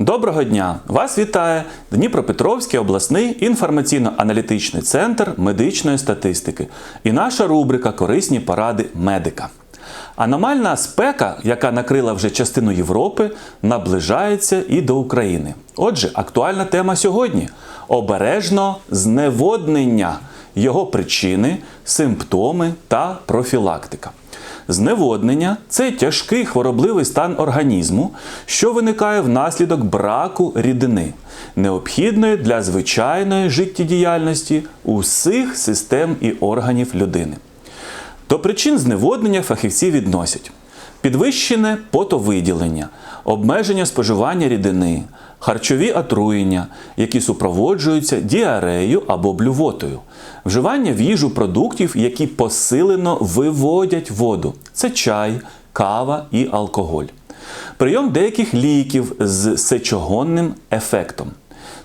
Доброго дня! Вас вітає Дніпропетровський обласний інформаційно-аналітичний центр медичної статистики і наша рубрика Корисні поради медика. Аномальна спека, яка накрила вже частину Європи, наближається і до України. Отже, актуальна тема сьогодні обережно зневоднення, його причини, симптоми та профілактика. Зневоднення це тяжкий хворобливий стан організму, що виникає внаслідок браку рідини, необхідної для звичайної життєдіяльності усіх систем і органів людини. До причин зневоднення фахівці відносять підвищене потовиділення, обмеження споживання рідини, харчові отруєння, які супроводжуються діареєю або блювотою, вживання в їжу продуктів, які посилено виводять воду це чай, кава і алкоголь, прийом деяких ліків з сечогонним ефектом,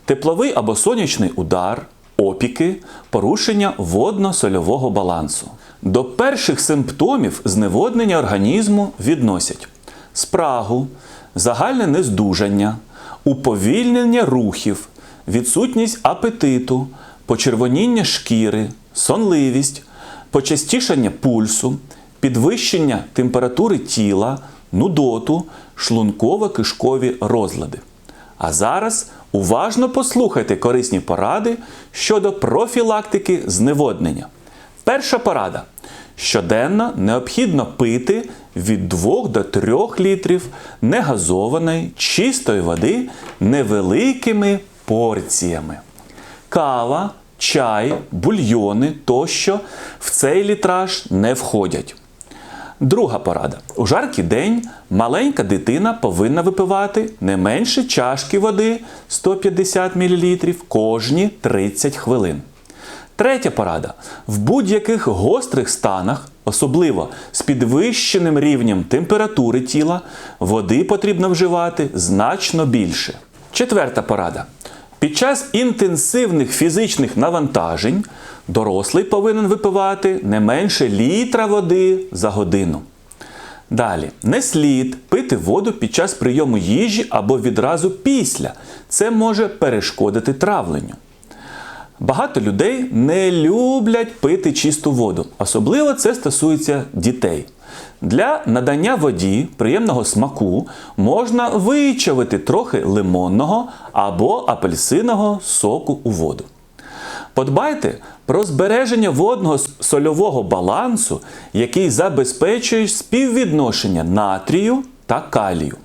тепловий або сонячний удар, опіки, порушення водно-сольового балансу. До перших симптомів зневоднення організму відносять спрагу, загальне нездужання, уповільнення рухів, відсутність апетиту, почервоніння шкіри, сонливість, почастішання пульсу, підвищення температури тіла, нудоту, шлунково-кишкові розлади. А зараз уважно послухайте корисні поради щодо профілактики зневоднення. Перша порада. Щоденно необхідно пити від 2 до 3 літрів негазованої чистої води невеликими порціями. Кава, чай, бульйони тощо в цей літраж не входять. Друга порада. У жаркий день маленька дитина повинна випивати не менше чашки води 150 мл кожні 30 хвилин. Третя порада. В будь-яких гострих станах, особливо з підвищеним рівнем температури тіла, води потрібно вживати значно більше. Четверта порада. Під час інтенсивних фізичних навантажень дорослий повинен випивати не менше літра води за годину. Далі, не слід пити воду під час прийому їжі або відразу після. Це може перешкодити травленню. Багато людей не люблять пити чисту воду. Особливо це стосується дітей. Для надання воді приємного смаку можна вичавити трохи лимонного або апельсинового соку у воду. Подбайте про збереження водного сольового балансу, який забезпечує співвідношення натрію та калію.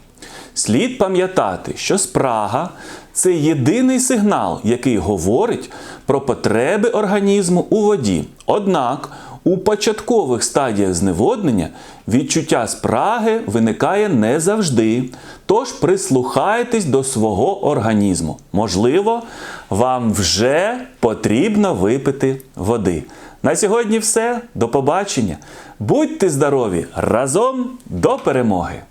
Слід пам'ятати, що спрага це єдиний сигнал, який говорить про потреби організму у воді. Однак у початкових стадіях зневоднення відчуття спраги виникає не завжди. Тож прислухайтесь до свого організму. Можливо, вам вже потрібно випити води. На сьогодні все. До побачення. Будьте здорові! Разом до перемоги!